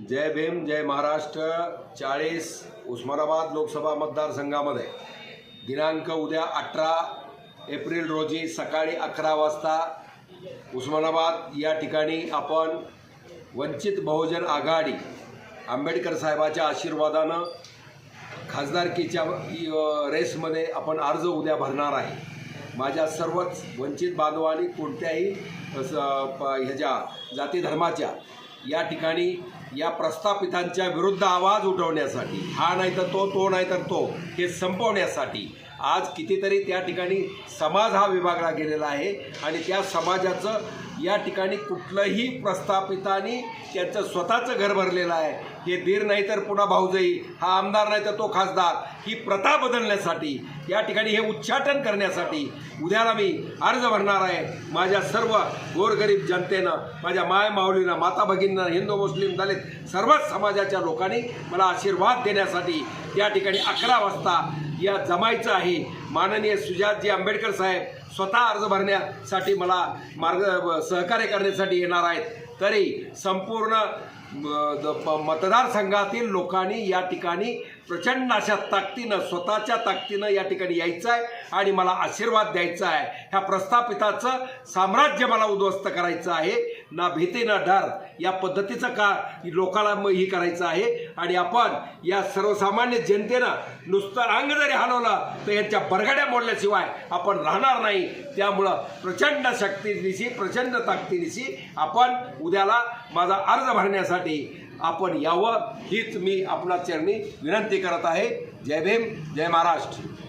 जय भीम जय महाराष्ट्र. चाळीस उस्मानाबाद लोकसभा मतदारसंघामध्ये. दिनांक उद्या अठरा एप्रिल रोजी सकाळी अकरा वाजता उस्मानाबाद या ठिकाणी आपण वंचित बहुजन आघाडी आंबेडकर साहेबाच्या आशीर्वादानं खासदारकीच्या रेसमध्ये आपण अर्ज उद्या भरणार आहे. माझ्या सर्वच वंचित बांधवांनी कोणत्याही प- ह्याच्या जाती धर्माच्या या ठिकाणी या प्रस्थापितांच्या विरुद्ध आवाज उठवण्यासाठी हा नाही तर तो तो नाही तर तो हे संपवण्यासाठी आज कितीतरी त्या ठिकाणी समाज हा विभागला गेलेला आहे आणि त्या समाजाचं या ठिकाणी कुठलंही प्रस्थापितांनी त्यांचं स्वतःचं घर भरलेलं आहे. हे दीर नाही तर पुन्हा भाऊजाई हा आमदार नाही तर तो खासदार. ही प्रथा बदलण्यासाठी या ठिकाणी हे उच्चाटन करण्यासाठी उद्याला मी अर्ज भरणार आहे. माझ्या सर्व गोरगरीब जनतेनं माझ्या माय माऊलीनं माता भगिनीनं हिंदू मुस्लिम दलित सर्वच समाजाच्या लोकांनी मला आशीर्वाद देण्यासाठी या ठिकाणी अकरा वाजता या जमायचं आहे. माननीय सुजातजी आंबेडकर साहेब स्वतः अर्ज भरण्यासाठी मला मार्ग सहकार्य करण्यासाठी येणार आहेत. तरी संपूर्ण द- प- मतदारसंघातील लोकांनी या ठिकाणी प्रचंड अशा ताकदीनं स्वतःच्या ताकदीनं या ठिकाणी यायचं आहे आणि मला आशीर्वाद द्यायचा आहे. ह्या प्रस्थापिताचं साम्राज्य मला उद्ध्वस्त करायचं आहे. ना भीती ना डर. या पद्धतीचं का लोकाला मग ही करायचं आहे? आणि आपण या सर्वसामान्य जनतेनं नुसतं अंग जरी हलवलं तर यांच्या बरगड्या मोडल्याशिवाय आपण राहणार नाही. त्यामुळं प्रचंड शक्तीनिशी प्रचंड ताकदीनिशी आपण उद्याला माझा अर्ज भरण्यासाठी आपण यावं हीच मी आपला चरणी विनंती करत आहे. जय भीम जय महाराष्ट्र.